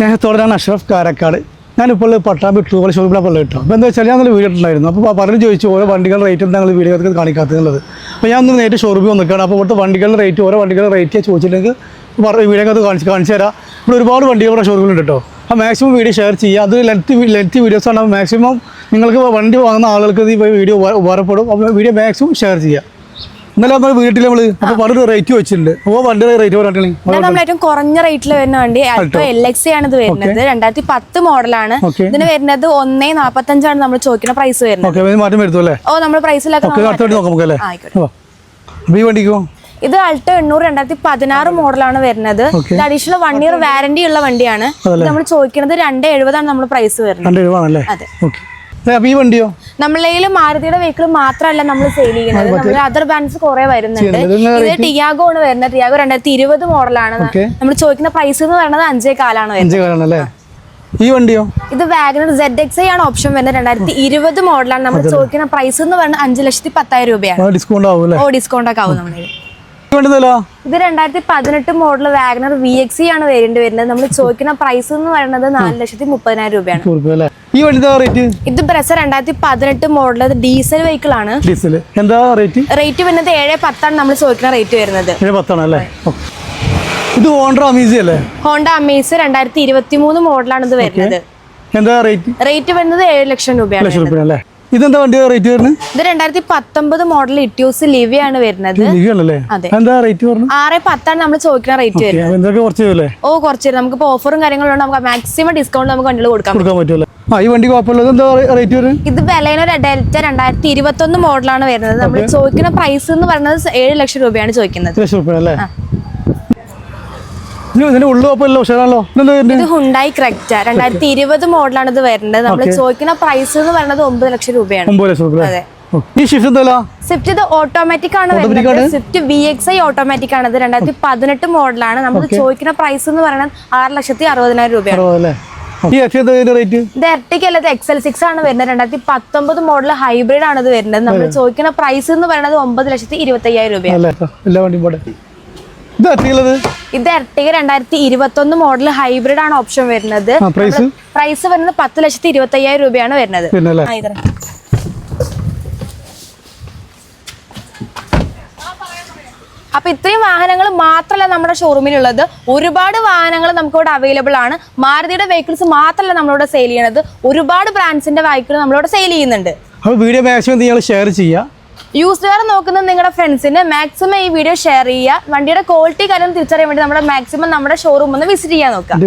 സ്നേഹത്തോടെ ഞാൻ അഷ്റഫ് കാരക്കാട്. ഞാനിപ്പോൾ പട്ടാമ്പി പോലെ ഷോപ്പിലാണ് പള്ളി കിട്ടും. അപ്പോൾ എന്താ വെച്ചാൽ ഞാൻ വീഡിയോ ഉണ്ടായിരുന്നു അപ്പോൾ പറഞ്ഞു ചോദിച്ചു ഓരോ വണ്ടികളുടെ റേറ്റ് നിങ്ങൾ വീഡിയോ കാണിക്കാത്തത് അപ്പോൾ ഞാൻ ഒന്ന് നേരിട്ട് ഷോറൂമിൽ വന്നിക്കാണ്. അപ്പോൾ ഇവിടുത്തെ വണ്ടികളുടെ റേറ്റ് ഓരോ വണ്ടികളുടെ റേറ്റ് ചോദിച്ചിട്ടുണ്ടെങ്കിൽ അത് കാണിച്ച് കാണിച്ചു തരാം. ഇവിടെ ഒരുപാട് വണ്ടികൾ ഇവിടെ ഷോറൂമിലുണ്ട് കേട്ടോ. അപ്പോൾ മാക്സിമം വീഡിയോ ഷെയർ ചെയ്യുക. അത് ലെങ്ത് വീഡിയോസ് ആണ്. മാക്സിമം നിങ്ങൾക്ക് വണ്ടി വാങ്ങുന്ന ആളുകൾക്ക് ഈ വീഡിയോ ഉപകാരപ്പെടും. അപ്പോൾ വീഡിയോ മാക്സിമം ഷെയർ ചെയ്യുക. ഇന്നലെ നമ്മൾ വീട്ടിൽ നമ്മൾ അപ്പോൾ വളരെ റേറ്റ് വെച്ചിട്ടുണ്ട്. അപ്പോൾ വണ്ടിയുടെ റേറ്റ് പറഞ്ഞിട്ടുണ്ടെങ്കിൽ നമ്മൾ ഏറ്റവും കുറഞ്ഞ റേറ്റിൽ വരുന്ന വണ്ടി ആൾട്ടോ എൽ എക്സ് ആണ് ഇത് വരുന്നത്. രണ്ടായിരത്തി പത്ത് മോഡലാണ്. ഇതിന് വരുന്നത് ഒന്നേ നാപ്പത്തഞ്ചാണ് നമ്മൾ ചോദിക്കുന്ന പ്രൈസ് വരുന്നത്. മാറ്റം വരുത്തും അല്ലേ? ഓ നമ്മൾ പ്രൈസിലൊക്കെ നോക്കാം ഈ വണ്ടിക്കോ? ഇത് അൾട്ടോ എണ്ണൂറ് രണ്ടായിരത്തി പതിനാറ് മോഡലാണ് വരുന്നത്. ഇത് അഡീഷണൽ വൺ ഇയർ വാരണ്ടി ഉള്ള വണ്ടിയാണ്. നമ്മൾ ചോദിക്കുന്നത് രണ്ട് എഴുപതാണ് നമ്മൾ പ്രൈസ് വരുന്നത്. അതെ. ഈ വണ്ടിയോ? നമ്മളതിൽ മാരുതിയുടെ വെഹിക്കിൾ മാത്രമല്ല നമ്മൾ സെയിൽ ചെയ്യുന്നത്. നമ്മൾ അതർ ബ്രാൻഡ്സ് കുറെ വരുന്നുണ്ട്. ഇത് ടിയാഗോ ആണ് വരുന്നത്. ടിയാഗോ രണ്ടായിരത്തി ഇരുപത് മോഡലാണ് നമ്മൾ ചോദിക്കുന്ന പ്രൈസ് എന്ന് പറയുന്നത് അഞ്ചേ കാലാണ് വരുന്നത്. ഈ വണ്ടിയോ? ഇത് Wagon R Z X I ആണ് ഓപ്ഷൻ വരുന്നത്. രണ്ടായിരത്തി ഇരുപത് മോഡലാണ് നമ്മൾ ചോദിക്കുന്ന പ്രൈസ് എന്ന് പറയുന്നത് അഞ്ച് ലക്ഷത്തി പത്തായിരം രൂപയാണ്. ഡിസ്കൗണ്ട് ആവും ഓ ഡിസ്കൗണ്ട് ഒക്കെ ആവും നമ്മുടെ ഈ വണ്ടി തല്ലോ ഇത് രണ്ടായിരത്തി പതിനെട്ട് മോഡൽ വാഗനർ വി എക്സ് ആണ് വേരിയന്റ് വരുന്നത്. നമ്മൾ ചോദിക്കുന്ന പ്രൈസ് എന്ന് പറയുന്നത് നാല് ലക്ഷത്തി മുപ്പതിനായിരം രൂപയാണ്. ഈ വണ്ടി റേറ്റ് ഇത് ബ്രസ രണ്ടായിരത്തി പതിനെട്ട് മോഡൽ ഡീസൽ വെഹിക്കിൾ ആണ്. ഡീസൽ എന്താ റേറ്റ് റേറ്റ് വരുന്നത് ഏഴ് പത്താണ് നമ്മൾ ചോദിക്കുന്ന റേറ്റ് വരുന്നത്. ഏഴ് പത്താണ് അല്ലേ? ഇത് ഹോണ്ട അമേസി അല്ലേ? ഹോണ്ട അമേസ് രണ്ടായിരത്തി ഇരുപത്തി മൂന്ന് മോഡലാണ് ഇത് വരുന്നത്. എന്താ റേറ്റ് റേറ്റ് വരുന്നത് ഏഴ് ലക്ഷം രൂപയാണ്. ലക്ഷം റുപ്യ അല്ലേ? ഇതെന്താ വണ്ടി റേറ്റ് വരുന്നത്? ഇത് രണ്ടായിരത്തി പത്തൊമ്പത് മോഡൽ ഇറ്റ്യൂസ് ലിവി ആണ് വരുന്നത്. എന്താ റേറ്റ് പറഞ്ഞു ആറ് പത്താണ് നമ്മൾ ചോദിക്കുന്ന റേറ്റ് വരുന്നത്. ഓ കുറച്ച് നമുക്ക് നമുക്കിപ്പോ ഓഫറും കാര്യങ്ങളും നമുക്ക് മാക്സിമം ഡിസ്കൗണ്ട് നമുക്ക് വണ്ടികൾ കൊടുക്കാൻ പറ്റും. ആ ഈ വണ്ടി എന്താ റേറ്റ് വരുന്നത്? ഇത് ബെലൈനോ ഡെൽറ്റ രണ്ടായിരത്തി ഇരുപത്തി ഒന്ന് മോഡലാണ് വരുന്നത്. നമ്മൾ ചോദിക്കുന്ന പ്രൈസ് എന്ന് പറയുന്നത് ഏഴ് ലക്ഷം രൂപയാണ് ചോദിക്കുന്നത്. ലക്ഷം രൂപ അല്ലേ? ഇതിന്റെ ഉള്ളു കുഴപ്പമില്ല ഉഷാറാണല്ലോ. ഇത് ഹുണ്ടായി ക്രെക്റ്റ രണ്ടായിരത്തി ഇരുപത് മോഡലാണ് ഇത് വരുന്നത്. നമ്മൾ ചോദിക്കുന്ന പ്രൈസ് എന്ന് പറയുന്നത് ഒമ്പത് ലക്ഷം രൂപയാണ്. ഒമ്പത് ലക്ഷം രൂപ അതെ. ഈ ഷിഫ്റ്റ് സ്വിഫ്റ്റ് ഇത് ഓട്ടോമാറ്റിക് ആണ് വരുന്നത്. Swift V X I automatic ആണ് ഇത്. രണ്ടായിരത്തി പതിനെട്ട് മോഡലാണ് നമ്മൾ ചോദിക്കുന്ന പ്രൈസ് എന്ന് പറയുന്നത് ആറ് ലക്ഷത്തി അറുപതിനായിരം രൂപയാണ്. ഇത് എക്സൽ സിക്സ് ആണ് വരുന്നത്. രണ്ടായിരത്തി പത്തൊമ്പത് മോഡൽ ഹൈബ്രിഡ് ആണ് ഇത് വരുന്നത്. നമ്മൾ ചോദിക്കുന്ന പ്രൈസ് എന്ന് പറയുന്നത് ഒമ്പത് ലക്ഷത്തി ഇരുപത്തി അയ്യായിരം രൂപയാണ് ഇത് എർട്ടിക രണ്ടായിരത്തി ഇരുപത്തി ഒന്ന് മോഡൽ ഹൈബ്രിഡ് ആണ് ഓപ്ഷൻ വരുന്നത്. പ്രൈസ് വരുന്നത് പത്ത് ലക്ഷത്തി ഇരുപത്തി അയ്യായിരം രൂപയാണ് വരുന്നത്. അപ്പൊ ഇത്രയും വാഹനങ്ങൾ മാത്രമല്ല നമ്മുടെ ഷോറൂമിലുള്ളത് ഒരുപാട് വാഹനങ്ങൾ നമുക്ക് ഇവിടെ അവൈലബിൾ ആണ്. മാരുതിയുടെ വെഹിക്കിൾസ് മാത്രമല്ല നമ്മളിവിടെ സെയിൽ ചെയ്യണത്. ഒരുപാട് ബ്രാൻഡ്സിന്റെ വെഹിക്കിൾ നമ്മളിവിടെ സെയിൽ ചെയ്യുന്നുണ്ട്. അപ്പോൾ വീഡിയോ മാക്സിമം നിങ്ങൾ ഷെയർ ചെയ്യുക യൂസ്ഡ് കാർ നോക്കുന്ന നിങ്ങളുടെ ഫ്രണ്ട്സിന് മാക്സിമം ഈ വീഡിയോ ഷെയർ ചെയ്യുക. വണ്ടിയുടെ ക്വാളിറ്റി കാര്യം തിരിച്ചറിയാൻ വേണ്ടി നമ്മുടെ മാക്സിമം നമ്മുടെ ഷോറൂം ഒന്ന് വിസിറ്റ് ചെയ്യാൻ നോക്കുക.